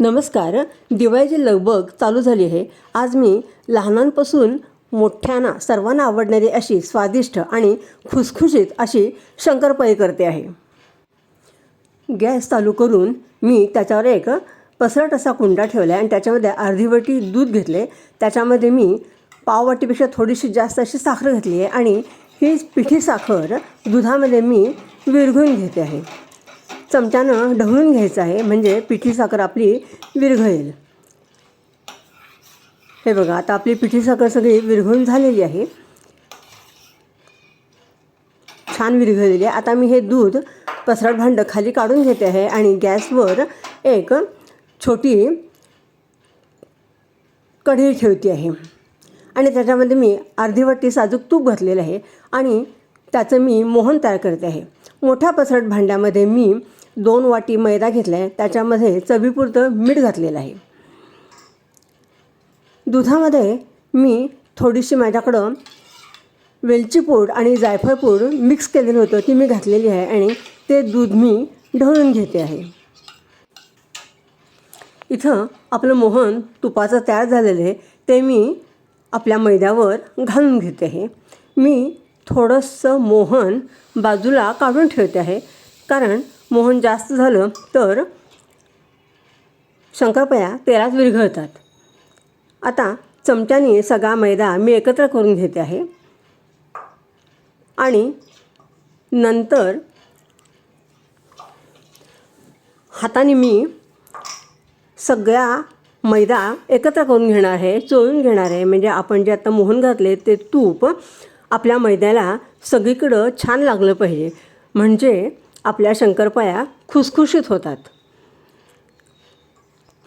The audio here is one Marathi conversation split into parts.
नमस्कार. दिवाळीची लगबग चालू झाली आहे. आज मी लहानांपासून मोठ्यांना सर्वांना आवडणारी अशी स्वादिष्ट आणि खुसखुशीत अशी शंकरपाळी करते आहे. गॅस चालू करून मी त्याच्यावर एक पसरट असा कुंडा ठेवला आहे आणि त्याच्यामध्ये अर्धी वाटी दूध घेतले. त्याच्यामध्ये मी पाववाटीपेक्षा थोडीशी जास्त अशी साखर घातली आहे आणि ही पिठी साखर दुधामध्ये मी विरघळून घेते आहे. चमच्यानं ढवळून घ्यायचं आहे म्हणजे पिठी साखर आपली विरघळेल. हे बघा आता आपली पिठी साखर सगळी विरघळून झालेली आहे. छान विरघळलेली आहे. आता मी हे दूध पसरट भांडं खाली काढून घेते आहे आणि गॅसवर एक छोटी कढई ठेवते आहे. आणि त्याच्यामध्ये मी अर्धी वाटी साजूक तूप घातलेलं आहे आणि त्याचं मी मोहन तयार करते आहे. मोठ्या पसरट भांड्यामध्ये मी दोन वाटी मैदा घेतला आहे त्याच्यामध्ये चवीपुरतं मीठ घातलेलं आहे. दुधामध्ये मी थोडीशी माझ्याकडं वेलची पूड आणि जायफळ पूड मिक्स केलेलं होतं ती मी घातलेली आहे आणि ते दूध मी ढवळून घेते आहे. इथं आपलं मोहन तुपाचं तयार झालेलं आहे ते मी आपल्या मैद्यावर घालून घेते आहे. मी थोडंसं मोहन बाजूला काढून ठेवते आहे कारण मोहन जास्त झालं तर शंकरपाया तेलात विरघळतात. आता चमच्याने सगळा मैदा मी एकत्र करून घेते आहे. आणि नंतर हाताने मी सगळा मैदा एकत्र करून घेणार आहे चोळून घेणार आहे. म्हणजे आपण जे आता मोहन घातले ते तूप आपल्या मैद्याला सगळीकडं छान लागलं पाहिजे. म्हणजे आपल्या शंकरपाया खुसखुशीत होतात.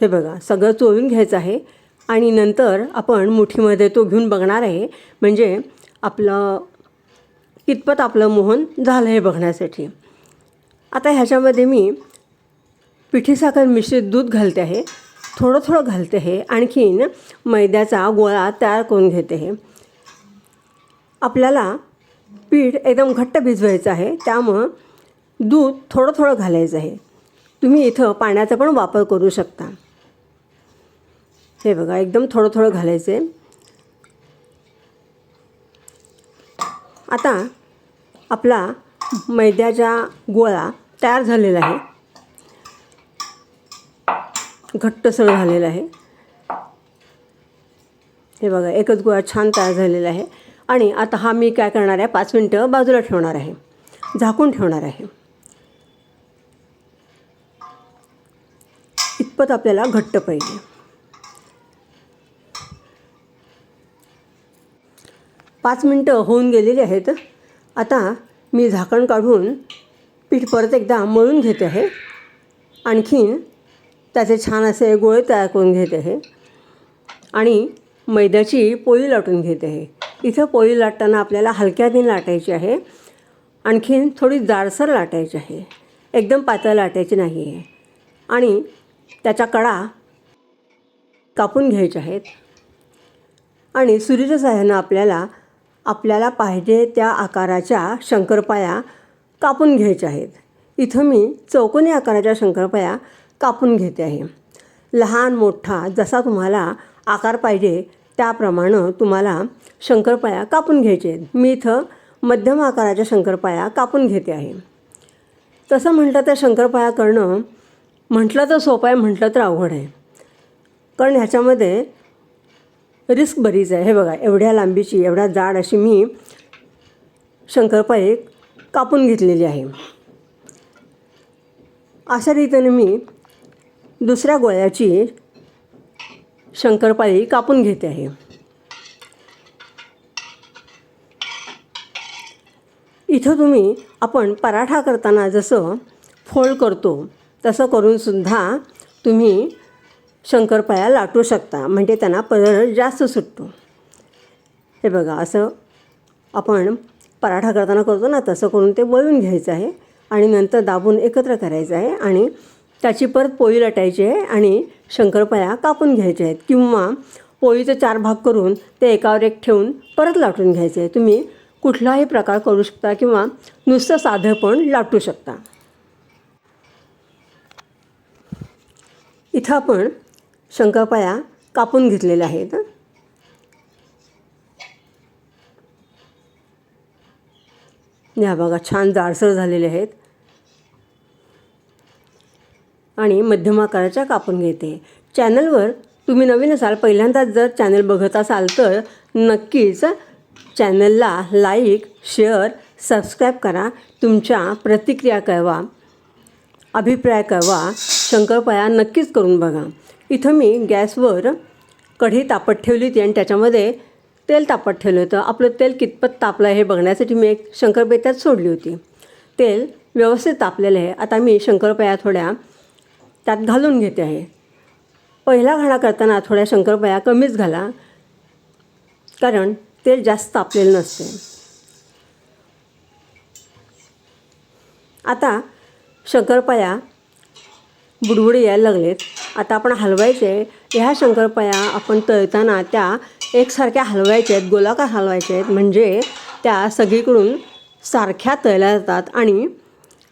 हे बघा सगळं चोळून घ्यायचं आहे आणि नंतर आपण मुठीमध्ये तो घेऊन बघणार आहे. म्हणजे आपलं कितपत आपलं मोहन झालं हे बघण्यासाठी. आता ह्याच्यामध्ये मी पिठीसाखर मिश्रित दूध घालते आहे. थोडं थोडं घालते आहे. आणखीन मैद्याचा गोळा तयार करून घेते आहे. आपल्याला पीठ एकदम घट्ट भिजवायचं आहे. त्यामुळं दूध थोडं थोडं घालायचं आहे. तुम्ही इथं पाण्याचा पण वापर करू शकता. हे बघा एकदम थोडं थोडं घालायचं आहे आता आपला मैद्याचा गोळा तयार झालेला आहे. घट्टसर झालेला आहे. हे बघा एकच गोळा छान तयार झालेला आहे. आणि आता हा मी काय करणार आहे पाच मिनटं बाजूला ठेवणार आहे. झाकून ठेवणार आहे. कितपत आपल्याला घट्ट पाहिजे? पाच मिनटं होऊन गेलेली आहेत. आता मी झाकण काढून पीठ परत एकदा मळून घेते आहे. आणखीन त्याचे छान असे गोळे तयार करून घेते आहे. आणि मैद्याची पोळी लाटून घेते आहे. इथं पोळी लाटताना आपल्याला हलक्याने लाटायची आहे. आणखीन थोडी जाडसर लाटायची आहे. एकदम पातळ लाटायची नाही आहे आणि त्याच्या कडा कापून घ्यायच्या आहेत. आणि सुरीच्या सहाय्यानं आपल्याला आपल्याला पाहिजे त्या आकाराच्या शंकरपाया कापून घ्यायच्या आहेत. इथं मी चौकोनी आकाराच्या शंकरपाया कापून घेते आहे. लहान मोठा जसा तुम्हाला आकार पाहिजे त्याप्रमाणे तुम्हाला शंकरपाया कापून घ्यायचे आहेत. मी इथं मध्यम आकाराच्या शंकरपाया कापून घेते आहे. तसं म्हटलं तर शंकरपाया करणं म्हटलं तर सोपं आहे म्हटलं तर अवघड आहे. कारण ह्याच्यामध्ये रिस्क बरीच आहे. हे बघा एवढ्या लांबीची एवढ्या जाड अशी मी शंकरपाई कापून घेतलेली आहे. अशा रीतीने मी दुसऱ्या गोळ्याची शंकरपाळी कापून घेते आहे. इथं तुम्ही आपण पराठा करताना जसं फोल्ड करतो तसं करूनसुद्धा तुम्ही शंकरपाया लाटू शकता म्हणजे त्यांना पदर जास्त सुटतो. हे बघा असं आपण पराठा करताना करतो ना तसं करून ते वळून घ्यायचं आहे आणि नंतर दाबून एकत्र करायचं आहे आणि त्याची परत पोळी लाटायची आहे आणि शंकरपाया कापून घ्यायचे आहेत किंवा पोळीचे चार भाग करून ते एकावर एक ठेवून परत लाटून घ्यायचे आहे. तुम्ही कुठलाही प्रकार करू शकता किंवा नुसतं साधं पण लाटू शकता. इथं आपण शंकरपाया कापून घेतलेल्या आहेत. या बघा छान जाडसर झालेले आहेत. आणि मध्यम आकाराच्या कापून घेते. चॅनलवर तुम्ही नवीन असाल पहिल्यांदाच जर चॅनल बघत असाल तर नक्कीच चॅनलला लाईक शेअर सबस्क्राईब करा. तुमच्या प्रतिक्रिया कळवा. अभिप्राय कळवा शंकरपाया नक्कीच करून बघा. इथं मी गॅसवर कढी तापत ठेवली होती आणि त्याच्यामध्ये तेल तापत ठेवलं होतं. आपलं तेल कितपत तापलं आहे हे बघण्यासाठी मी एक शंकरपाई सोडली होती. तेल व्यवस्थित तापलेलं आहे. आता मी शंकरपाया थोड्या त्यात घालून घेते आहे. पहिला घाणा करताना थोड्या शंकरपाया कमीच घाला. कारण तेल जास्त तापलेलं नसते आता शंकरपाया बुडबुडे यायला लागलेत. आता आपण हलवायचे ह्या शंकरपाया आपण तळताना त्या एकसारख्या हलवायच्या आहेत गोलाकार हलवायच्या आहेत. म्हणजे त्या सगळीकडून सारख्या तळल्या जातात आणि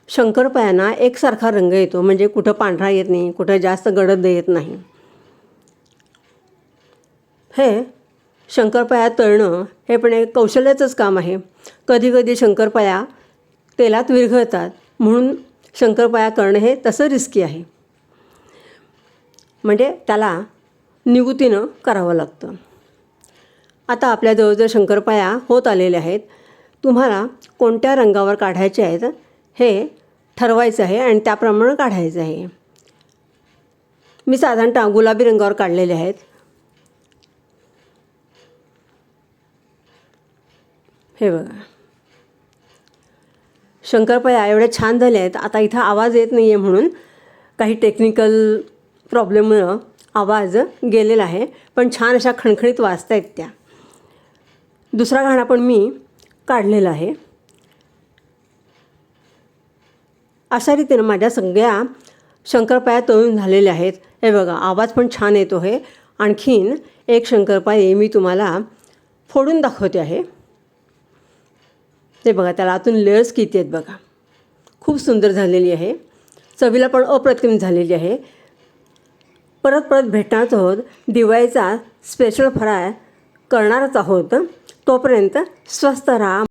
शंकरपायांना एकसारखा रंग येतो. म्हणजे कुठं पांढरा येत नाही कुठं जास्त गडद येत नाही. हे शंकरपाया तळणं हे पण एक कौशल्याचंच काम आहे. कधीकधी शंकरपाया तेलात विरघळतात. म्हणून शंकरपाया करणं हे तसं रिस्की आहे. म्हणजे त्याला निवृत्तीनं करावं लागतं. आता आपल्या जवळजवळ शंकरपाया होत आलेल्या आहेत. तुम्हाला कोणत्या रंगावर काढायचे आहेत हे ठरवायचं आहे आणि त्याप्रमाणे काढायचं आहे. मी साधारणतः गुलाबी रंगावर काढलेले आहेत. हे बघा. शंकरपाया एवढ्या छान झाले आहेत आता इथं आवाज येत नाही आहे म्हणून काही टेक्निकल प्रॉब्लेममुळं आवाज गेलेला आहे पण छान अशा खणखणीत वाजत आहेत त्या. दुसरा गाणा पण मी काढलेला आहे. अशा रीतीनं माझ्या सगळ्या शंकरपाया तळून झालेल्या आहेत. हे बघा आवाज पण छान येतो आहे. आणखीन एक शंकरपाये मी तुम्हाला फोडून दाखवते आहे. ते बघा त्याला आतून लेयर्स किती आहेत बघा. खूप सुंदर झालेली आहे. चवीला पण अप्रतिम झालेली आहे. परत परत भेटणारच आहोत. दिवाळीचा स्पेशल फराळ करणारच आहोत. तोपर्यंत स्वस्त राहा.